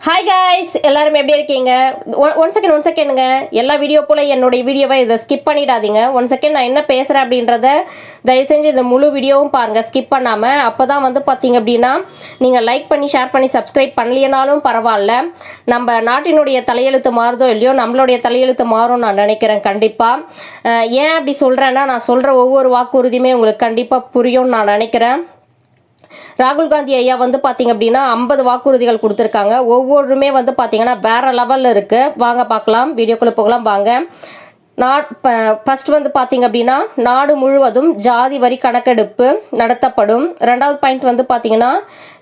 Hi guys எல்லாரும் எப்படி இருக்கீங்க? ஒன் செகண்ட் ஒன் செகண்டுங்க எல்லா வீடியோ போல் என்னுடைய வீடியோவை இதை ஸ்கிப் பண்ணிடாதீங்க. ஒன் செகண்ட் நான் என்ன பேசுகிறேன் அப்படின்றத தயவு செஞ்சு இந்த முழு வீடியோவும் பாருங்கள் ஸ்கிப் பண்ணாமல் அப்போ தான் வந்து பார்த்தீங்க அப்படின்னா நீங்கள் லைக் பண்ணி ஷேர் பண்ணி சப்ஸ்கிரைப் பண்ணலைனாலும் பரவாயில்ல. நம்ம நாட்டினுடைய தலையெழுத்து மாறுதோ இல்லையோ நம்மளுடைய தலையெழுத்து மாறும் நான் நினைக்கிறேன் கண்டிப்பாக ஏன் அப்படி சொல்கிறேன்னா நான் சொல்கிற ஒவ்வொரு வாக்குறுதியுமே உங்களுக்கு கண்டிப்பாக புரியும்னு நான் நினைக்கிறேன். ராகுல் காந்தி ஐயா வந்து பார்த்தீங்க அப்படின்னா ஐம்பது வாக்குறுதிகள் கொடுத்துருக்காங்க. ஒவ்வொருமே வந்து பார்த்தீங்கன்னா வேற லெவலில் இருக்குது வாங்க பார்க்கலாம் வீடியோக்குள்ளே போகலாம். வாங்க. நாட் ஃபர்ஸ்ட் வந்து பார்த்தீங்க அப்படின்னா நாடு முழுவதும் ஜாதி வரி கணக்கெடுப்பு நடத்தப்படும். ரெண்டாவது பாயிண்ட் வந்து பார்த்தீங்கன்னா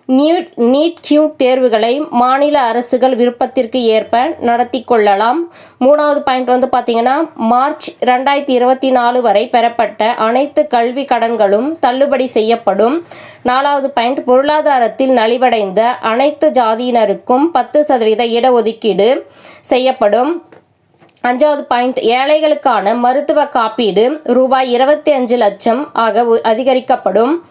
நீட் நீட் கியூ தேர்வுகளை மாநில அரசுகள் விருப்பத்திற்கு ஏற்ப நடத்தி கொள்ளலாம். மூணாவது பாயிண்ட் வந்து பார்த்தீங்கன்னா மார்ச் ரெண்டாயிரத்தி இருபத்தி நாலு வரை பெறப்பட்ட அனைத்து கல்வி கடன்களும் தள்ளுபடி செய்யப்படும். நாலாவது பாயிண்ட் பொருளாதாரத்தில் நலிவடைந்த அனைத்து ஜாதியினருக்கும் பத்து சதவீத இடஒதுக்கீடு செய்யப்படும். அஞ்சாவது பாயிண்ட் ஏழைகளுக்கான மருத்துவ காப்பீடு ரூபாய் இருபத்தி அஞ்சு லட்சம் ஆக உ- அதிகரிக்கப்படும்.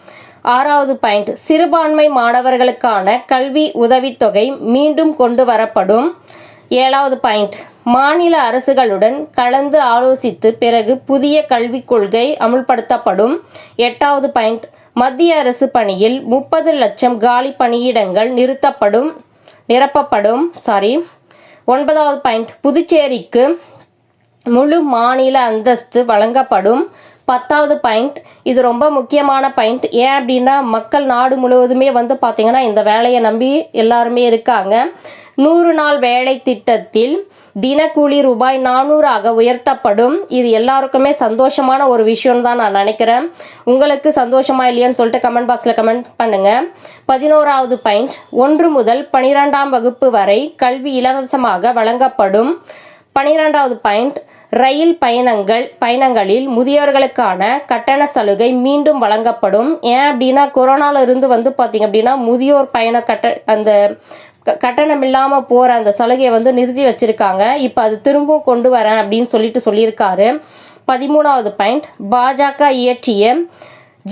ஆறாவது பாயிண்ட். சிறுபான்மை மாணவர்களுக்கான கல்வி உதவித்தொகை மீண்டும் கொண்டு வரப்படும். ஏழாவது பாயிண்ட். மாநில அரசுகளுடன் கலந்து ஆலோசித்து பிறகு புதிய கல்விக் கொள்கை அமுல்படுத்தப்படும். எட்டாவது பாயிண்ட். மத்திய அரசு பணியில் முப்பது லட்சம் காலி பணியிடங்கள் நிறுத்தப்படும் நிரப்பப்படும் சாரி ஒன்பதாவது பாயிண்ட். புதுச்சேரிக்கு முழு மாநில அந்தஸ்து வழங்கப்படும். பத்தாவது பாயிண்ட். இது ரொம்ப முக்கியமான பாயிண்ட். ஏன் அப்படின்னா மக்கள் நாடு முழுவதுமே வந்து பார்த்திங்கன்னா இந்த வேலையை நம்பி எல்லாருமே இருக்காங்க. நூறு நாள் வேலை திட்டத்தில் தினக்கூலி ரூபாய் நானூறாக உயர்த்தப்படும். இது எல்லாருக்குமே சந்தோஷமான ஒரு விஷயம் தான் நான் நினைக்கிறேன். உங்களுக்கு சந்தோஷமா இல்லையான்னு சொல்லிட்டு கமெண்ட் பாக்ஸில் கமெண்ட் பண்ணுங்க. பதினோராவது பாயிண்ட். ஒன்று முதல் பனிரெண்டாம் வகுப்பு வரை கல்வி இலவசமாக வழங்கப்படும். பனிரெண்டாவது பாயிண்ட் ரயில் பயணங்கள் பயணங்களில் முதியோர்களுக்கான கட்டண சலுகை மீண்டும் வழங்கப்படும். ஏன் அப்படின்னா கொரோனாவில் இருந்து வந்து பார்த்தீங்க அப்படின்னா முதியோர் பயண கட்ட அந்த க- கட்டணம் இல்லாமல் போகிற அந்த சலுகையை வந்து நிறுத்தி வச்சிருக்காங்க. இப்போ அது திரும்பவும் கொண்டு வரேன் அப்படின்னு சொல்லிட்டு சொல்லியிருக்காரு. பதிமூணாவது பாயிண்ட் பாஜக இயற்றிய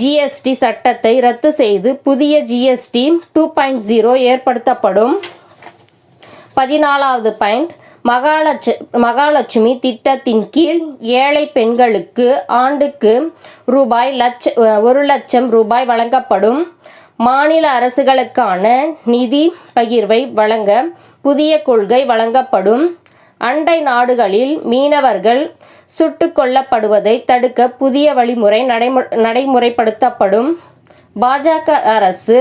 ஜிஎஸ்டி சட்டத்தை ரத்து செய்து புதிய ஜிஎஸ்டி டூ பாயிண்ட் ஜீரோ ஏற்படுத்தப்படும். பதினாலாவது பாயிண்ட். மகாலட்ச மகாலட்சுமி திட்டத்தின் கீழ் ஏழை பெண்களுக்கு ஆண்டுக்கு ரூபாய் லட்ச ஒரு லட்சம் ரூபாய் வழங்கப்படும். மாநில அரசுகளுக்கான நிதி பகிர்வை வழங்க புதிய கொள்கை வழங்கப்படும். அண்டை நாடுகளில் மீனவர்கள் சுட்டு கொல்லப்படுவதை தடுக்க புதிய வழிமுறை நடைமு நடைமுறைப்படுத்தப்படும். பாஜக அரசு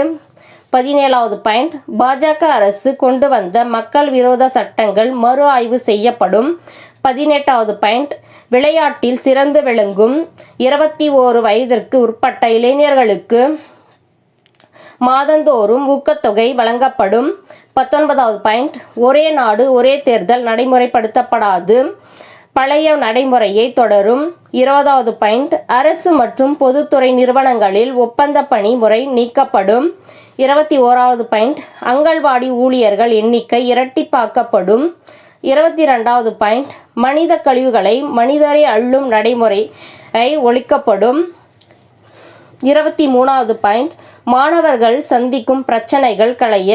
பதினேழாவது பாயிண்ட். பாஜக அரசு கொண்டு வந்த மக்கள் விரோத சட்டங்கள் மறு ஆய்வு செய்யப்படும். பதினெட்டாவது பாயிண்ட். விளையாட்டில் சிறந்து விளங்கும் இருபத்தி ஓரு வயதிற்கு உட்பட்ட இளைஞர்களுக்கு மாதந்தோறும் ஊக்கத்தொகை வழங்கப்படும். பத்தொன்பதாவது பாயிண்ட். ஒரே நாடு ஒரே தேர்தல் நடைமுறைப்படுத்தப்படாது. பழைய நடைமுறையை தொடரும். இருபதாவது பாயிண்ட் அரசு மற்றும் பொதுத்துறை நிறுவனங்களில் ஒப்பந்த பணி முறை நீக்கப்படும். இருபத்தி ஓராவது பாயிண்ட் அங்கன்வாடி ஊழியர்கள் எண்ணிக்கை இரட்டிப்பாக்கப்படும். இருபத்தி ரெண்டாவது பாயிண்ட் மனித கழிவுகளை மனிதரை அள்ளும் நடைமுறை ஒழிக்கப்படும். இருபத்தி மூணாவது பாயிண்ட் மாணவர்கள் சந்திக்கும் பிரச்சனைகள் களைய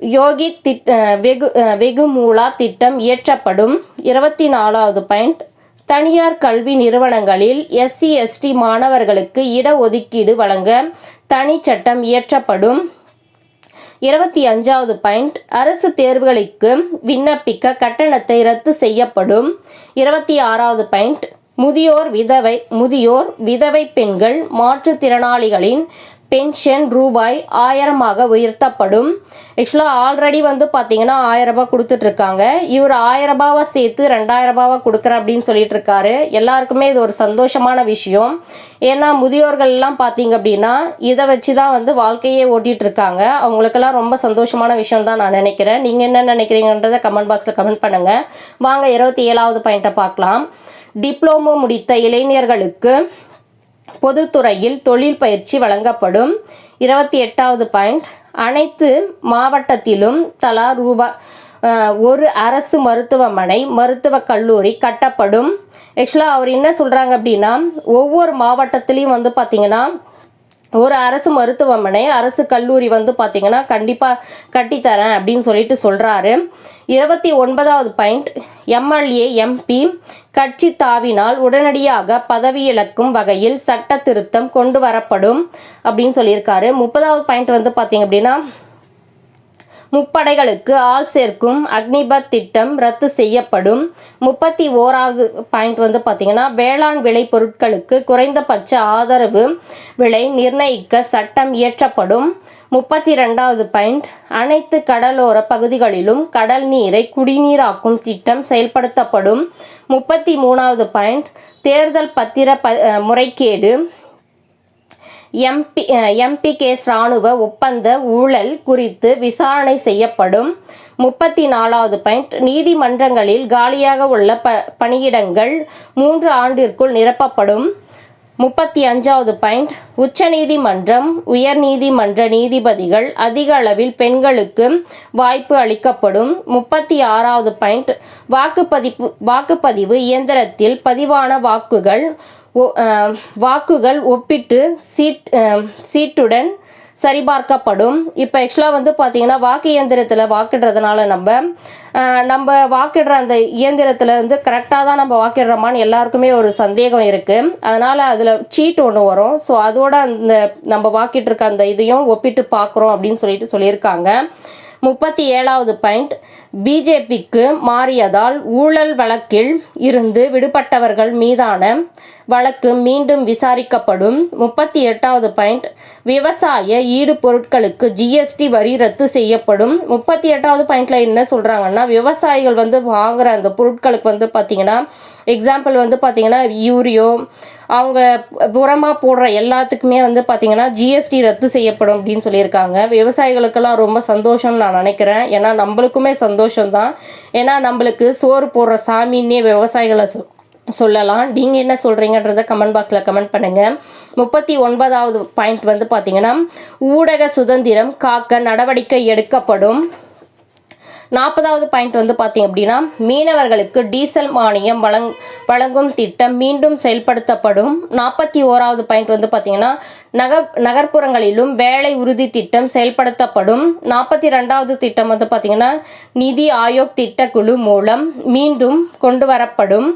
யோகி திட் வெகு அஹ் வெகுமூலா திட்டம் இயற்றப்படும். இருபத்தி நாலாவது பாயிண்ட். தனியார் கல்வி நிறுவனங்களில் எஸ்சி எஸ்டி மாணவர்களுக்கு இடஒதுக்கீடு வழங்க தனி சட்டம் இயற்றப்படும். இருபத்தி அஞ்சாவது பாயிண்ட். அரசு தேர்வுகளுக்கு விண்ணப்பிக்க கட்டணத்தை ரத்து செய்யப்படும். இருபத்தி ஆறாவது பாயிண்ட். முதியோர் விதவை முதியோர் விதவை பெண்கள் மாற்றுத்திறனாளிகளின் பென்ஷன் ரூபாய் ஆயிரமாக உயர்த்தப்படும். ஆக்சுவலாக ஆல்ரெடி வந்து பார்த்தீங்கன்னா ஆயிரம் ரூபாய் இவர் ஆயிரம் ரூபாவை சேர்த்து ரெண்டாயிரம் ரூபாவை கொடுக்குறேன் அப்படின்னு சொல்லிட்டு இருக்காரு எல்லாருக்குமே இது ஒரு சந்தோஷமான விஷயம். ஏன்னா முதியோர்கள் எல்லாம் பார்த்தீங்க அப்படின்னா இதை வச்சு தான் வந்து வாழ்க்கையே ஓட்டிகிட்டு இருக்காங்க அவங்களுக்கெல்லாம் ரொம்ப சந்தோஷமான விஷயம் தான் நான் நினைக்கிறேன். நீங்கள் என்ன நினைக்கிறீங்கன்றதை கமெண்ட் பாக்ஸில் கமெண்ட் பண்ணுங்கள் வாங்க இருபத்தி ஏழாவது பாயிண்ட்டை பார்க்கலாம். டிப்ளமோ முடித்த இளைஞர்களுக்கு பொதுத்துறையில் தொழில் பயிற்சி வழங்கப்படும். இருபத்தி எட்டாவது பாயிண்ட். அனைத்து மாவட்டத்திலும் தலா ரூபா ஒரு அரசு மருத்துவமனை மருத்துவக் கல்லூரி கட்டப்படும். ஆக்சுவலாக அவர் என்ன சொல்கிறாங்க அப்படின்னா ஒவ்வொரு மாவட்டத்திலையும் வந்து பார்த்திங்கன்னா ஒரு அரசு மருத்துவமனை அரசு கல்லூரி வந்து பார்த்திங்கன்னா கண்டிப்பாக கட்டித்தரேன் அப்படின்னு சொல்லிட்டு சொல்கிறாரு இருபத்தி ஒன்பதாவது பாயிண்ட் எம்எல்ஏ எம்பி கட்சி தாவினால் உடனடியாக பதவியிழக்கும் வகையில் சட்ட திருத்தம் கொண்டு வரப்படும் அப்படின்னு சொல்லியிருக்காரு. முப்பதாவது பாயிண்ட் வந்து பார்த்திங்க அப்படின்னா முப்படைகளுக்கு ஆள் சேர்க்கும் அக்னிபத் திட்டம் ரத்து செய்யப்படும். முப்பத்தி ஓராவது பாயிண்ட் வந்து பார்த்திங்கன்னா வேளாண் விளை பொருட்களுக்கு குறைந்தபட்ச ஆதரவு விலை நிர்ணயிக்க சட்டம் இயற்றப்படும். முப்பத்தி ரெண்டாவது பாயிண்ட் அனைத்து கடலோர பகுதிகளிலும் கடல் நீரை குடிநீராக்கும் திட்டம் செயல்படுத்தப்படும். முப்பத்தி மூணாவது பாயிண்ட் தேர்தல் பத்திர ப முறைகேடு எம்பி எம்பி கேஸ் இராணுவ ஒப்பந்த ஊழல் குறித்து விசாரணை செய்யப்படும். முப்பத்தி நாலாவது பாயிண்ட். நீதிமன்றங்களில் காலியாக உள்ள ப பணியிடங்கள் மூன்று ஆண்டிற்குள் நிரப்பப்படும். முப்பத்தி அஞ்சாவது பாயிண்ட். உச்சநீதிமன்றம் உயர்நீதிமன்ற நீதிபதிகள் அதிக அளவில் பெண்களுக்கு வாய்ப்பு அளிக்கப்படும். முப்பத்தி ஆறாவது பாயிண்ட். வாக்குப்பதிப்பு வாக்குப்பதிவு இயந்திரத்தில் பதிவான வாக்குகள் வாக்குகள் ஒப்பிட்டு சீட் சீட்டுடன் சரிபார்க்கப்படும். இப்போ ஆக்சுவலாக வந்து பார்த்திங்கன்னா வாக்கு இயந்திரத்தில் வாக்கிடுறதுனால நம்ம நம்ம வாக்கிடுற அந்த இயந்திரத்தில் வந்து கரெக்டாக தான் நம்ம வாக்கிடுறோமான்னு எல்லாருக்குமே ஒரு சந்தேகம் இருக்குது அதனால் அதில் சீட் ஒன்று வரும். ஸோ அதோட அந்த நம்ம வாக்கிட்டு இருக்க அந்த இதையும் ஒப்பிட்டு பார்க்குறோம் அப்படின்னு சொல்லிட்டு சொல்லியிருக்காங்க. முப்பத்தி ஏழாவது பாயிண்ட் பிஜேபிக்கு மாறியதால் ஊழல் வழக்கில் இருந்து விடுபட்டவர்கள் மீதான வழக்கு மீண்டும் விசாரிக்கப்படும். முப்பத்தி எட்டாவது பாயிண்ட். விவசாய ஈடு பொருட்களுக்கு ஜிஎஸ்டி வரி ரத்து செய்யப்படும். முப்பத்தி எட்டாவது பாயிண்ட்ல என்ன சொல்கிறாங்கன்னா விவசாயிகள் வந்து வாங்குற அந்த பொருட்களுக்கு வந்து பார்த்திங்கன்னா எக்ஸாம்பிள் வந்து பார்த்திங்கன்னா யூரியோ அவங்க உரமாக போடுற எல்லாத்துக்குமே வந்து பார்த்திங்கன்னா ஜிஎஸ்டி ரத்து செய்யப்படும் அப்படின்னு சொல்லியிருக்காங்க. விவசாயிகளுக்கெல்லாம் ரொம்ப சந்தோஷம்னு நான் நினைக்கிறேன். ஏன்னா நம்மளுக்குமே சந்தோஷம்தான். ஏன்னா நம்மளுக்கு சோறு போடுற சாமின்னே விவசாயிகளை சொல் சொல்லலாம். நீங்கள் என்ன சொல்கிறீங்கன்றத கமெண்ட் பாக்ஸில் கமெண்ட் பண்ணுங்கள் முப்பத்தி ஒன்பதாவது பாயிண்ட் வந்து பார்த்திங்கன்னா ஊடக சுதந்திரம் காக்க நடவடிக்கை எடுக்கப்படும். நாற்பதாவது பாயிண்ட் வந்து பார்த்தீங்க அப்படின்னா மீனவர்களுக்கு டீசல் மானியம் வழங் வழங்கும் திட்டம் மீண்டும் செயல்படுத்தப்படும். நாற்பத்தி ஓராவது பாயிண்ட் வந்து பார்த்திங்கன்னா நகர் நகர்ப்புறங்களிலும் வேலை உறுதி திட்டம் செயல்படுத்தப்படும். நாற்பத்தி ரெண்டாவது திட்டம் வந்து பார்த்தீங்கன்னா நிதி ஆயோக் திட்டக்குழு மூலம் மீண்டும் கொண்டு வரப்படும்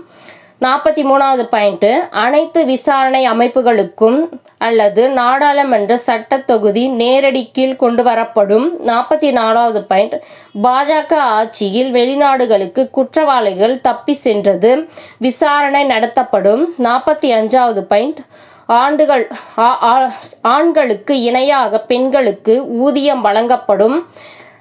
நாற்பத்தி மூணாவது பாயிண்ட்டு அனைத்து விசாரணை அமைப்புகளுக்கும் அல்லது நாடாளுமன்ற சட்ட தொகுதி நேரடி கீழ் கொண்டு வரப்படும் நாற்பத்தி நாலாவது பாயிண்ட் பாஜக ஆட்சியில் வெளிநாடுகளுக்கு குற்றவாளிகள் தப்பி சென்றது. விசாரணை நடத்தப்படும் நாற்பத்தி அஞ்சாவது பாயிண்ட் ஆண்டுகள் ஆண்களுக்கு இணையாக பெண்களுக்கு ஊதியம் வழங்கப்படும்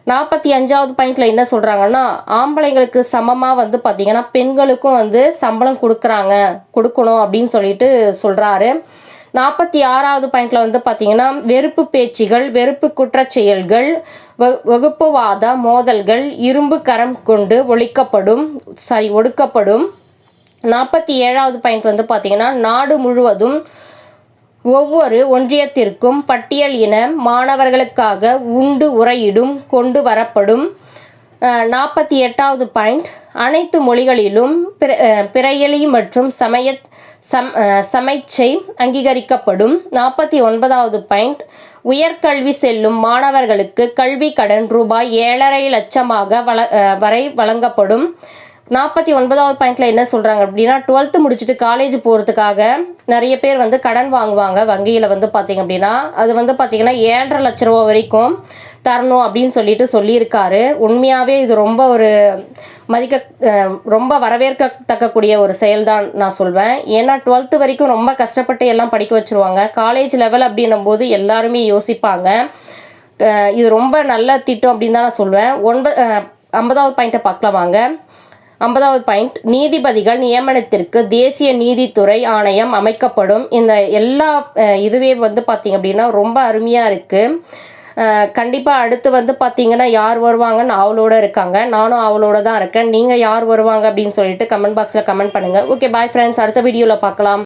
நாற்பத்தி அஞ்சாவது பாயிண்ட்ல என்ன சொல்கிறாங்கன்னா ஆம்பளைங்களுக்கு சமமாக வந்து பார்த்திங்கன்னா பெண்களுக்கும் வந்து சம்பளம் கொடுக்குறாங்க கொடுக்கணும் அப்படின்னு சொல்லிட்டு சொல்கிறாரு நாற்பத்தி ஆறாவது பாயிண்ட்ல வந்து பார்த்திங்கன்னா வெறுப்பு பேச்சுகள் வெறுப்பு குற்றச்செயல்கள் வகுப்புவாத மோதல்கள் இரும்பு கரம் கொண்டு ஒழிக்கப்படும் சாரி ஒடுக்கப்படும். நாற்பத்தி ஏழாவது பாயிண்ட் வந்து பார்த்திங்கன்னா நாடு முழுவதும் ஒவ்வொரு ஒன்றியத்திற்கும் பட்டியல் இன மாணவர்களுக்காக உண்டு உரையிடும் கொண்டு வரப்படும் நாற்பத்தி எட்டாவது பாயிண்ட். அனைத்து மொழிகளிலும் பிற பிறையலி மற்றும் சமய சம் சமைச்சை அங்கீகரிக்கப்படும். நாற்பத்தி ஒன்பதாவது பாயிண்ட். உயர்கல்வி செல்லும் மாணவர்களுக்கு கல்வி கடன் ரூபாய் ஏழரை லட்சமாக வள வரை வழங்கப்படும். நாற்பத்தி ஒன்பதாவது பாயிண்ட்ல என்ன சொல்கிறாங்க அப்படின்னா டுவெல்த்து முடிச்சுட்டு காலேஜ் போகிறதுக்காக நிறைய பேர் வந்து கடன் வாங்குவாங்க. வங்கியில் வந்து பார்த்திங்க அப்படின்னா அது வந்து பார்த்திங்கன்னா ஏழரை லட்ச ரூபா வரைக்கும் தரணும் அப்படின்னு சொல்லிட்டு சொல்லியிருக்காரு. உண்மையாகவே இது ரொம்ப ஒரு மதிக்க ரொம்ப வரவேற்கத்தக்கக்கூடிய ஒரு செயல் தான் நான் சொல்வேன். ஏன்னா டுவெல்த்து வரைக்கும் ரொம்ப கஷ்டப்பட்டு எல்லாம் படிக்க வச்சுருவாங்க. காலேஜ் லெவல் அப்படின்னும் போது எல்லாருமே யோசிப்பாங்க. இது ரொம்ப நல்ல திட்டம் அப்படின்னு தான் நான் சொல்வேன். ஒன்பது ஐம்பதாவது பாயிண்ட்டை பார்க்கலாம் வாங்க ஐம்பதாவது பாயிண்ட் நீதிபதிகள் நியமனத்திற்கு தேசிய நீதித்துறை ஆணையம் அமைக்கப்படும். இந்த எல்லா இதுவே வந்து பார்த்திங்க அப்படின்னா ரொம்ப அருமையாக இருக்குது கண்டிப்பாக அடுத்து வந்து பார்த்தீங்கன்னா யார் வருவாங்கன்னு அவளோட இருக்காங்க. நானும் அவளோட தான் இருக்கேன். நீங்கள் யார் வருவாங்க அப்படின்னு சொல்லிட்டு கமெண்ட் பாக்ஸில் கமெண்ட் பண்ணுங்கள் ஓகே பாய் ஃப்ரெண்ட்ஸ் அடுத்த வீடியோவில் பார்க்கலாம்